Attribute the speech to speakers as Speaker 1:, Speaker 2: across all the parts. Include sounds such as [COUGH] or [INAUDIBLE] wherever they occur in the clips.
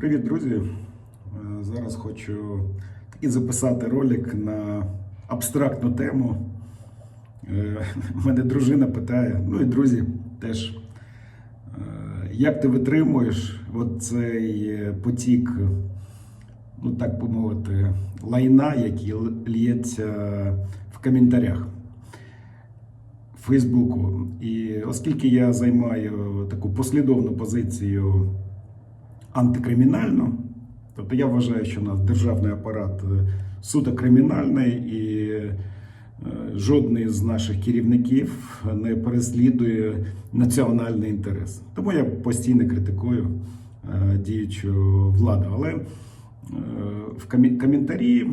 Speaker 1: Привіт, друзі! Е, Зараз хочу такий записати ролик на абстрактну тему. Е, Мене дружина питає, ну і друзі теж, е, як ти витримуєш цей потік, ну так би мовити, лайна, який лється в коментарях. Фейсбуку. І оскільки я займаю таку послідовну позицію антикримінальну, тобто я вважаю, що у нас державний апарат е, суто кримінальний і е, жодний з наших керівників не переслідує національний інтерес. Тому я постійно критикую е, діючу владу. Але в коментарі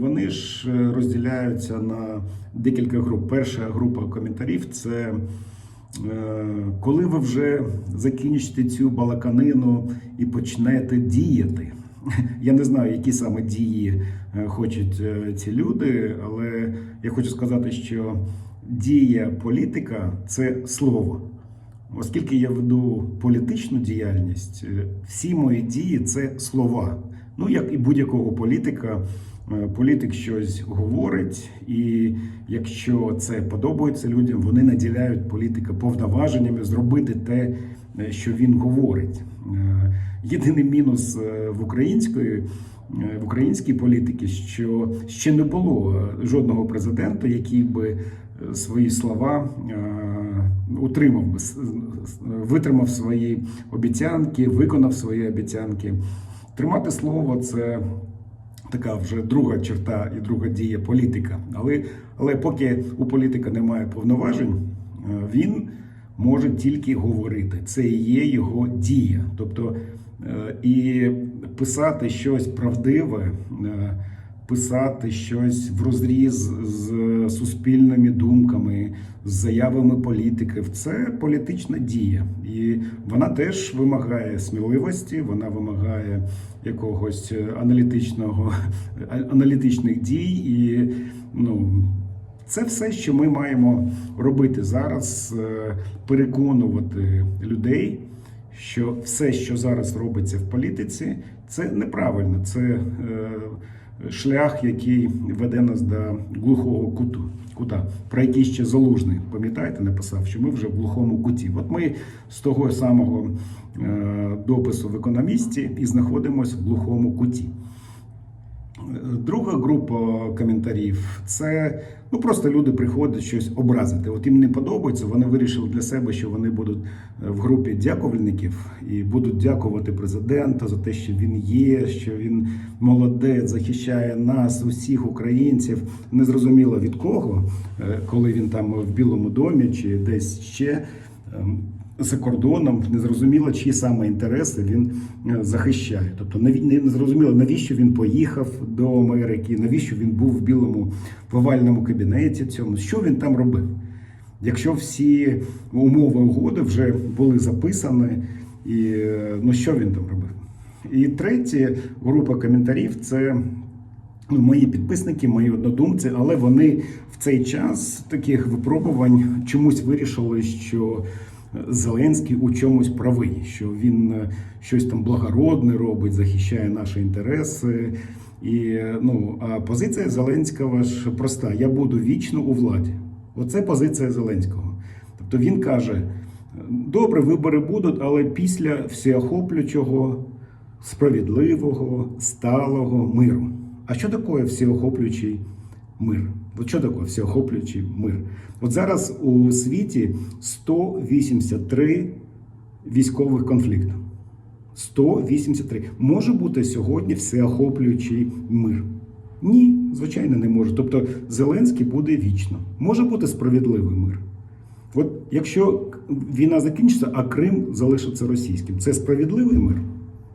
Speaker 1: вони ж розділяються на декілька груп. Перша група коментарів це коли ви вже закінчите цю балаканину і почнете діяти. [LAUGHS] Я не знаю, які саме дії е, хочуть е, ці люди, але я хочу сказати, що дія політика це слово. Оскільки я веду політичну діяльність, е, всі мої дії це слова. Ну, як і будь-якого політика, е, політик щось говорить, і якщо це подобається людям, вони наділяють політика повноваженнями зробити те, е, що він говорить. Е, Єдиний мінус е, в української е, в українській політики, що ще не було е, жодного президента, який би е, свої слова е, утримав витримав свої обіцянки, виконав свої обіцянки. Тримати слово це така вже друга черта і друга дія політика. Але, але поки у політика немає повноважень, е, він може тільки говорити. Це і є його дія. Тобто е, і писати щось правдиве, е, писати щось в розріз з суспільними думками, з заявами політиків. Це політична дія, і вона теж вимагає сміливості, вона вимагає якогось аналітичного аналітичних дій і ну. Це все, що ми маємо робити зараз, е, переконувати людей, що все, що зараз робиться в політиці, це неправильно. Це е, шлях, який веде нас до глухого куту. Кута, про який ще залужний, пам'ятаєте, написав, що ми вже в глухому куті. От ми з того самого е, допису в економісті і знаходимося в глухому куті. Друга група коментарів це ну просто люди приходять щось образити. От їм не подобається. Вони вирішили для себе, що вони будуть е, в групі дякувальників і будуть дякувати президента за те, що він є, що він молодець, захищає нас, усіх українців. Незрозуміло від кого, е, коли він там в Білому домі чи десь ще. За кордоном не зрозуміло, чиї саме інтереси він е, захищає. Тобто не зрозуміло, навіщо він поїхав до Америки, навіщо він був в білому в овальному кабінеті цьому, що він там робив. Якщо всі умови угоди вже були записані, і е, ну що він там робив? І третя група коментарів це ну, мої підписники, мої однодумці, але вони в цей час таких випробувань чомусь вирішили, що Зеленський у чомусь правий, що він е, щось там благородне робить, захищає наші інтереси. І ну, а позиція Зеленського ж проста: я буду вічно у владі. Оце позиція Зеленського. Тобто він каже: добре, вибори будуть, але після всеохоплюючого, справедливого, сталого миру. А що таке всеохоплюючий мир? От що таке всеохоплюючий мир? От зараз у світі 183 військових конфлікту. 183. Може бути сьогодні всеохоплюючий мир? Ні, звичайно, не може. Тобто Зеленський буде вічно. Може бути справедливий мир. От якщо війна закінчиться, а Крим залишиться російським, це справедливий мир?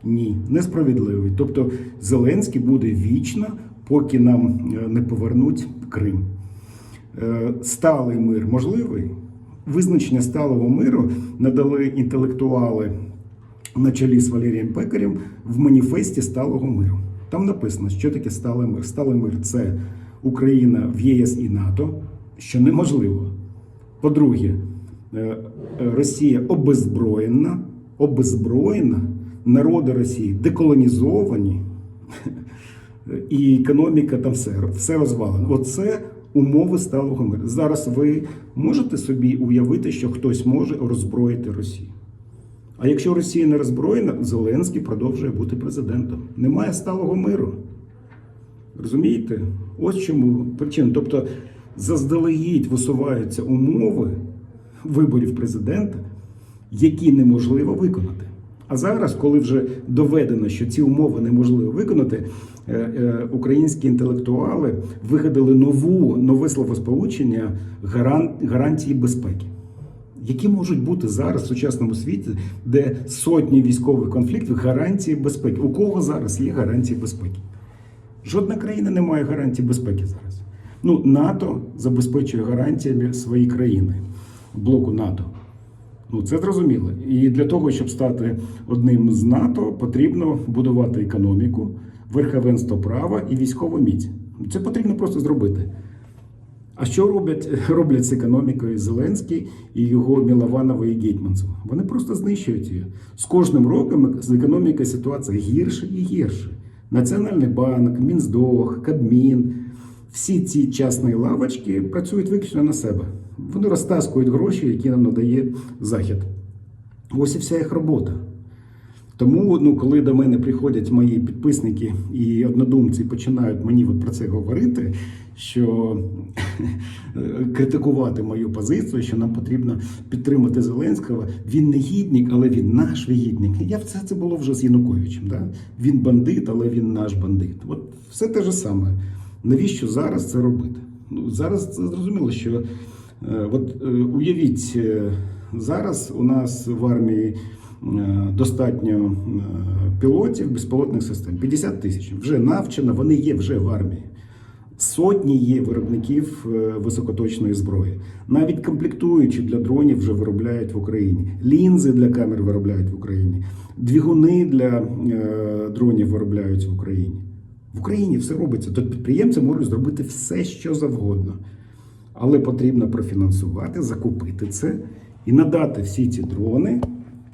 Speaker 1: Ні, несправедливий. Тобто Зеленський буде вічно, поки нам е, не повернуть Крим. Е, Сталий мир можливий? Визначення сталого миру надали інтелектуали на чолі з Валерієм Пекарем в маніфесті сталого миру. Там написано, що таке сталий мир. Сталий мир це Україна в ЄС і НАТО, що неможливо. По-друге, е, Росія обезброєна, обезброєна народи Росії деколонізовані, і економіка там все, все розвалено. Оце умови сталого миру. Зараз ви можете собі уявити, що хтось може роззброїти Росію. А якщо Росія не роззброєна, Зеленський продовжує бути президентом. Немає сталого миру. Розумієте? Ось чому причина. Тобто заздалегідь висуваються умови виборів президента, які неможливо виконати. А зараз, коли вже доведено, що ці умови неможливо виконати, е, е, українські інтелектуали вигадали нову нове словосполучення гаран- гарантії безпеки. Які можуть бути зараз в сучасному світі, де сотні військових конфліктів гарантії безпеки? У кого зараз є гарантії безпеки? Жодна країна не має гарантії безпеки зараз. Ну, НАТО забезпечує гарантіями свої країни, блоку НАТО. Ну, це зрозуміло. І для того, щоб стати одним з НАТО, потрібно будувати економіку, верховенство права і військову міць. Це потрібно просто зробити. А що роблять, [LAUGHS] роблять з економікою Зеленський і його Мілованова і Гетьманцев? Вони просто знищують її. З кожним роком з економікою ситуація гірше і гірше. Національний банк, Мінздох, Кабмін, всі ці частні лавочки працюють виключно на себе. Вони розтаскують гроші, які нам надає Захід. Ось і вся їх робота. Тому, ну, коли до мене приходять мої підписники і однодумці починають мені от про це говорити, що [LAUGHS] критикувати мою позицію, що нам потрібно підтримати Зеленського, він не гідник, але він наш гідник. Я все це було вже з Януковичем. Да? Він бандит, але він наш бандит. От все те ж саме. Навіщо зараз це робити? Ну, зараз зрозуміло, що от е, уявіть, е, зараз у нас в армії е, достатньо е, пілотів безпілотних систем 50 тисяч. Вже навчено, вони є вже в армії. Сотні є виробників е, високоточної зброї. Навіть комплектуючі для дронів вже виробляють в Україні. Лінзи для камер виробляють в Україні. Двигуни для е, дронів виробляють в Україні. В Україні все робиться. Тут підприємці можуть зробити все, що завгодно. Але потрібно профінансувати, закупити це і надати всі ці дрони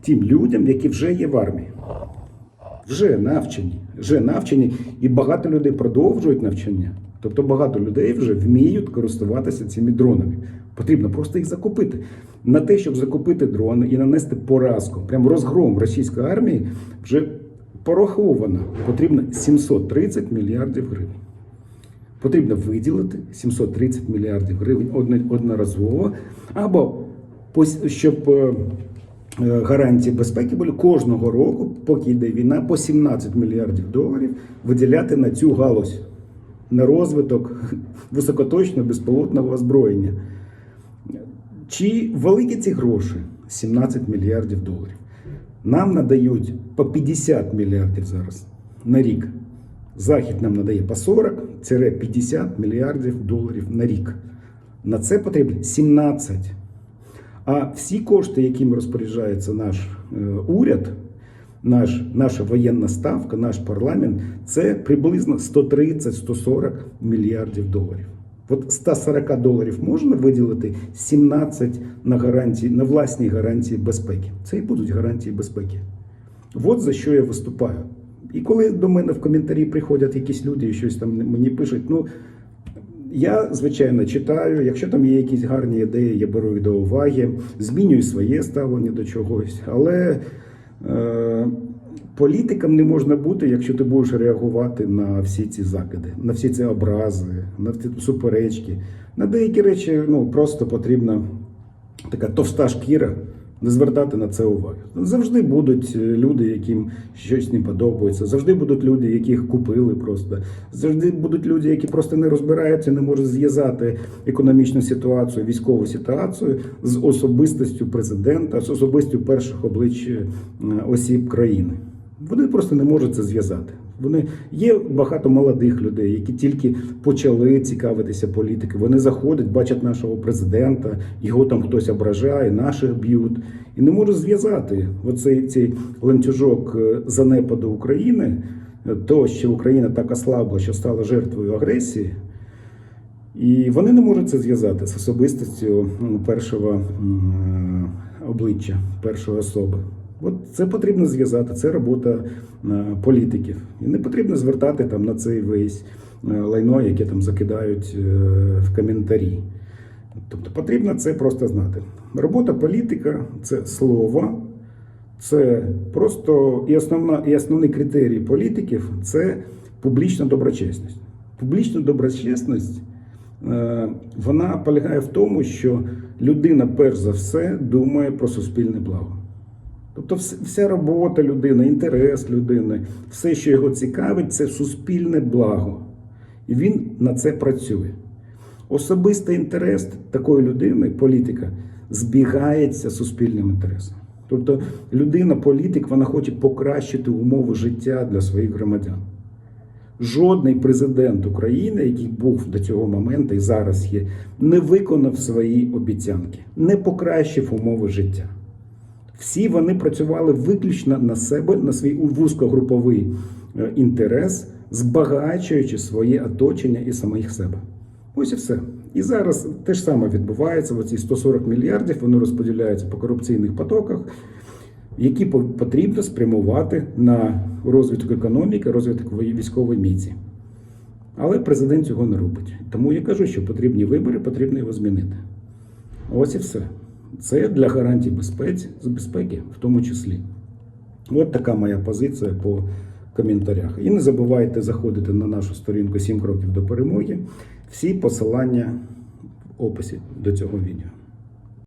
Speaker 1: тим людям, які вже є в армії. Вже навчені, вже навчені, і багато людей продовжують навчання. Тобто багато людей вже вміють користуватися цими дронами. Потрібно просто їх закупити. На те, щоб закупити дрони і нанести поразку, прям розгром російської армії, вже пораховано. Потрібно 730 мільярдів гривень. Потрібно виділити 730 мільярдів гривень одноразово, або щоб е, е, гарантії безпеки були кожного року, поки йде війна, по 17 мільярдів доларів виділяти на цю галузь, на розвиток [LAUGHS] високоточного безпілотного озброєння. Чи великі ці гроші 17 мільярдів доларів? Нам надають по 50 мільярдів зараз на рік. Захід нам надає по 40-50 мільярдів доларів на рік. На це потрібно 17. А всі кошти, якими розпоряджається наш е, уряд, наш, наша воєнна ставка, наш парламент, це приблизно 130-140 мільярдів доларів. От 140 доларів можна виділити 17 на гарантії, на власні гарантії безпеки. Це і будуть гарантії безпеки. От за що я виступаю. І коли до мене в коментарі приходять якісь люди і щось там мені пишуть, ну я звичайно читаю. Якщо там є якісь гарні ідеї, я беру до уваги, змінюю своє ставлення до чогось. Але е, політиком не можна бути, якщо ти будеш реагувати на всі ці закиди, на всі ці образи, на ці суперечки. На деякі речі ну, просто потрібна така товста шкіра. Не звертати на це уваги. Завжди будуть е, люди, яким щось не подобається. Завжди будуть люди, яких купили просто. Завжди будуть люди, які просто не розбираються, не можуть зв'язати економічну ситуацію, військову ситуацію з особистістю президента, з особистістю перших облич е, осіб країни. Вони просто не можуть це зв'язати. Вони є багато молодих людей, які тільки почали цікавитися політикою. Вони заходять, бачать нашого президента, його там хтось ображає, наших б'ють, і не можуть зв'язати оцей цей ланцюжок е, занепаду України, е, то що Україна так ослабла, що стала жертвою агресії. І вони не можуть це зв'язати з особистістю першого обличчя, першої особи. От це потрібно зв'язати, це робота е, політиків. І не потрібно звертати там на цей весь е, лайно, яке там закидають е, в коментарі. Тобто потрібно це просто знати. Робота політика це слово, це просто і основна і основний критерій політиків це публічна доброчесність. Публічна доброчесність вона полягає в тому, що людина перш за все думає про суспільне благо. Тобто, вся робота людини, інтерес людини, все, що його цікавить, це суспільне благо. І він на це працює. Особистий інтерес такої людини, політика, збігається суспільним інтересом. Тобто людина, політик, вона хоче покращити умови життя для своїх громадян. Жодний президент України, який був до цього моменту і зараз є, не виконав свої обіцянки, не покращив умови життя. Всі вони працювали виключно на себе, на свій вузькогруповий е, інтерес, збагачуючи своє оточення і самих себе. Ось і все. І зараз те ж саме відбувається. Оці 140 мільярдів вони розподіляються по корупційних потоках, які потрібно спрямувати на розвиток економіки, розвиток військової міці. Але президент цього не робить. Тому я кажу, що потрібні вибори, потрібно його змінити. Ось і все. Це для гарантій безпеки, безпеки, в тому числі. От така моя позиція по коментарях. І не забувайте заходити на нашу сторінку 7 кроків до перемоги. Всі посилання в описі до цього відео.